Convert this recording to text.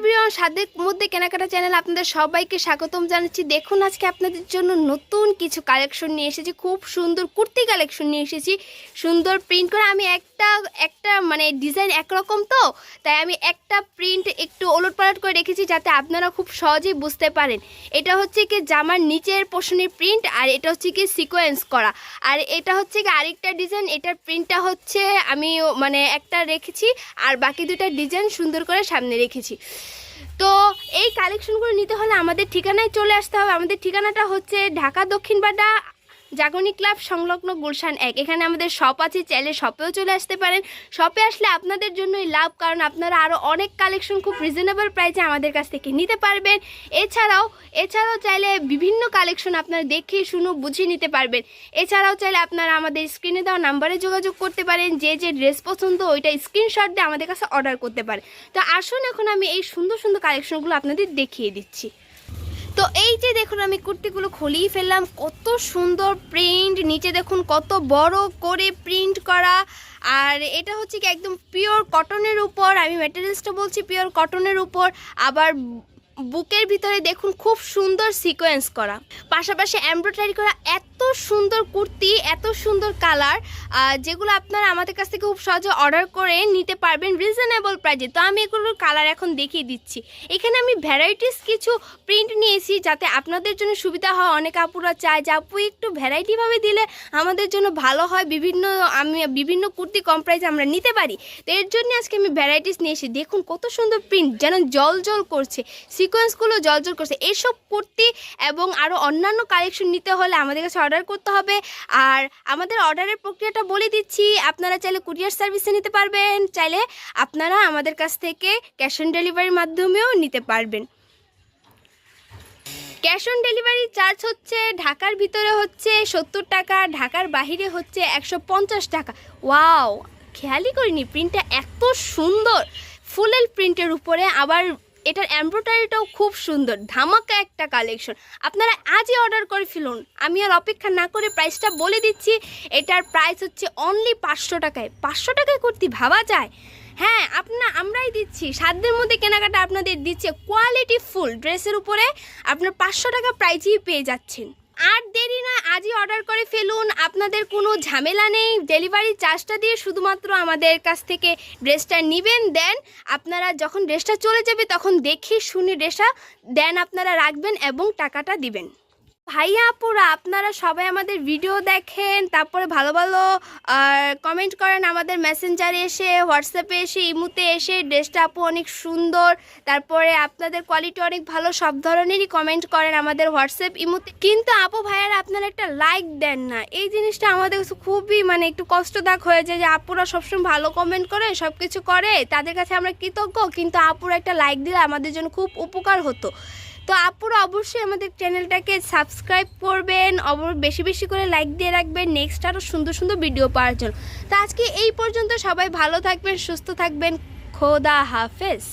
Everyone সাদের মধ্যে কেনাকাটা চ্যানেল আপনাদের সবাইকে স্বাগতম জানাচ্ছি। দেখুন, আজকে আপনাদের জন্য নতুন কিছু কালেকশন নিয়ে এসেছি। খুব সুন্দর কুর্তি কালেকশন নিয়ে এসেছি। সুন্দর প্রিন্ট করে আমি একটা একটা মানে ডিজাইন একরকম তো, তাই আমি একটা প্রিন্ট একটু ওলট পালট করে রেখেছি যাতে আপনারা খুব সহজেই বুঝতে পারেন। এটা হচ্ছে কি জামার নিচের পোষণের প্রিন্ট আর এটা হচ্ছে কি সিকোয়েন্স করা। আর এটা হচ্ছে কি আরেকটা ডিজাইন এটার প্রিন্টটা হচ্ছে আমি মানে একটা রেখেছি আর বাকি দুটা ডিজাইন সুন্দর করে সামনে রেখেছি। তো এই কালেকশনগুলো নিতে হলে আমাদের ঠিকানায় চলে আসতে হবে। আমাদের ঠিকানাটা হচ্ছে ঢাকা দক্ষিণবাড্ডা জাগরণী ক্লাব সংলগ্ন গুলশান এক। এখানে আমাদের শপ আছে, চাইলে শপেও চলে আসতে পারেন। শপে আসলে আপনাদের জন্যই লাভ, কারণ আপনারা আরও অনেক কালেকশন খুব রিজনেবল প্রাইসে আমাদের কাছ থেকে নিতে পারবেন। এছাড়াও এছাড়াও চাইলে বিভিন্ন কালেকশন আপনারা দেখে শুনো বুঝে নিতে পারবেন। এছাড়াও চাইলে আপনারা আমাদের স্ক্রিনে দেওয়া নাম্বারে যোগাযোগ করতে পারেন, যে যে ড্রেস পছন্দ, ওইটা স্ক্রিনশট দিয়ে আমাদের কাছে অর্ডার করতে পারেন তো আসুন, এখন আমি এই সুন্দর সুন্দর কালেকশনগুলো আপনাদের দেখিয়ে দিচ্ছি। তো এই যে দেখুন, আমি কুর্তিগুলো খুলিয়ে ফেললাম। কত সুন্দর প্রিন্ট নিচে দেখুন কত বড় করে প্রিন্ট করা। আর এটা হচ্ছে কি একদম পিওর কটনের উপর, আমি ম্যাটেরিয়ালসটা বলছি পিওর কটনের উপর। আবার বুকের ভিতরে দেখুন খুব সুন্দর সিকোয়েন্স করা। পাশাপাশি এমব্রয়ডারি করা এত সুন্দর কুর্তি, এত সুন্দর কালার যেগুলো আপনারা আমাদের কাছ থেকে খুব সহজে অর্ডার করে নিতে পারবেন রিজনেবল প্রাইজে তো আমি এগুলোর কালার এখন দেখিয়ে দিচ্ছি। এখানে আমি ভ্যারাইটিস কিছু প্রিন্ট নিয়েছি যাতে আপনাদের জন্য সুবিধা হয়। অনেক আপুরা চায় যে, আপু, একটু ভ্যারাইটিভাবে দিলে আমাদের জন্য ভালো হয়। বিভিন্ন, আমি বিভিন্ন কুর্তি কম প্রাইজে আমরা নিতে পারি। তো এর জন্য আজকে আমি ভ্যারাইটিস নিয়ে এসেছি। দেখুন কত সুন্দর প্রিন্ট যেন জল জল করছে। সিকোয়েন্সগুলো জল জল করছে। এসব কুর্তি এবং আরও অন্যান্য কালেকশন নিতে হলে আমাদের কাছে অর্ডার করতে হবে। আর আমাদের অর্ডারের প্রক্রিয়াটা বলে দিচ্ছি, আপনারা চাইলে কুরিয়ার সার্ভিসে নিতে পারবেন, চাইলে আপনারা আমাদের কাছ থেকে ক্যাশ অন ডেলিভারির মাধ্যমেও নিতে পারবেন। ক্যাশ অন ডেলিভারি চার্জ হচ্ছে, ঢাকার ভিতরে হচ্ছে সত্তর টাকা, ঢাকার বাহিরে হচ্ছে একশো পঞ্চাশ টাকা। ওয়াও! খেয়ালই করিনি প্রিন্টটা এত সুন্দর। ফুলেল প্রিন্টের উপরে আবার এটার এমব্রয়ডারিটাও খুব সুন্দর, ধামাকা একটা কালেকশন আপনারা আজই অর্ডার করে ফেলুন। আমি আর অপেক্ষা না করে প্রাইসটা বলে দিচ্ছি। এটার প্রাইস হচ্ছে অনলি পাঁচশো টাকায়। পাঁচশো টাকায় করতে ভাবা যায়? হ্যাঁ আপনার আমরাই দিচ্ছি। সাধ্যের মধ্যে কেনাকাটা আপনাদের দিচ্ছে। কোয়ালিটি ফুল ড্রেসের উপরে আপনার পাঁচশো টাকা প্রাইজই পেয়ে যাচ্ছেন। আর দেরি না, আজই অর্ডার করে ফেলুন। আপনাদের কোনো ঝামেলা নেই। ডেলিভারি চার্জটা দিয়ে শুধুমাত্র আমাদের কাছ থেকে ড্রেসটা নেবেন, দেন আপনারা যখন ড্রেসটা চলে যাবে, তখন দেখে শুনে ড্রেসটা দেন আপনারা রাখবেন এবং টাকাটা দিবেন। ভাইয়া, আপুরা, আপনারা সবাই আমাদের ভিডিও দেখেন, তারপরে ভালো ভালো কমেন্ট করেন আমাদের মেসেঞ্জারে এসে হোয়াটসঅ্যাপে এসে, ইমুতে এসে ড্রেসটা আপু অনেক সুন্দর, তারপরে আপনাদের কোয়ালিটি অনেক ভালো, সব ধরনেরই কমেন্ট করেন আমাদের হোয়াটসঅ্যাপ ইমুতে। কিন্তু আপু ভাইয়ারা, আপনারা একটা লাইক দেন না। এই জিনিসটা আমাদের কাছে খুবই মানে একটু কষ্টদায়ক হয়ে যায় যে আপুরা সবসময় ভালো কমেন্ট করে সব কিছু করে, তাদের কাছে আমরা কৃতজ্ঞ, কিন্তু আপুরা একটা লাইক দিলে আমাদের জন্য খুব উপকার হতো। তো আপুরা অবশ্যই আমাদের চ্যানেলটাকে সাবস্ক্রাইব করবেন বেশি বেশি করে লাইক দিয়ে রাখবেন নেক্সট আরও সুন্দর সুন্দর ভিডিও পাওয়ার জন্য। তো আজকে এই পর্যন্ত সবাই ভালো থাকবেন, সুস্থ থাকবেন, খোদা হাফেজ।